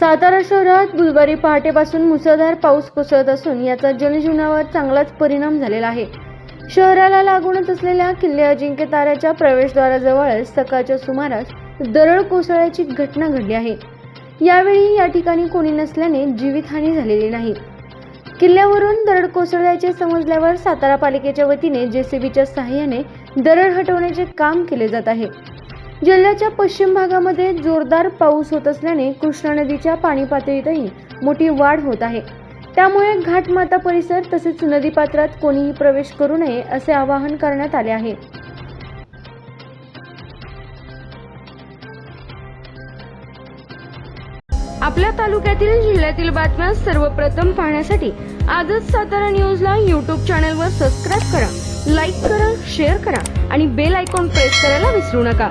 सातारा शहरात बुधवारी पहाटेपासून मुसळधार पाऊस कोसळत असून याचा जनजीवनावर चांगलाच परिणाम झालेला आहे. शहराला लागूनच असलेल्या किल्ले अजिंक्य ताऱ्याच्या प्रवेशद्वाराजवळच सकाळच्या सुमारास दरड कोसळ्याची घटना घडली आहे. यावेळी या ठिकाणी कोणी नसल्याने जीवितहानी झालेली नाही. किल्ल्यावरून दरड कोसळल्याचे समजल्यावर सातारा पालिकेच्या वतीने जेसीबीच्या सहाय्याने दरड हटवण्याचे काम केले जात आहे. जिल्ह्याच्या पश्चिम भागामध्ये जोरदार पाऊस होत असल्याने कृष्णा नदीच्या पाणी पातळीतही मोठी वाढ होत आहे. त्यामुळे घाटमाता परिसर तसेच नदीपात्रात कोणीही प्रवेश करू नये असे आवाहन करण्यात आले आहे. आपल्या तालुक्यातील जिल्ह्यातील बातम्या सर्वप्रथम पाहण्यासाठी आजच सातारा न्यूजला यूट्यूब चॅनलवर सबस्क्राईब करा लाईक करा शेअर करा आणि बेल आयकॉन प्रेस करायला विसरू नका.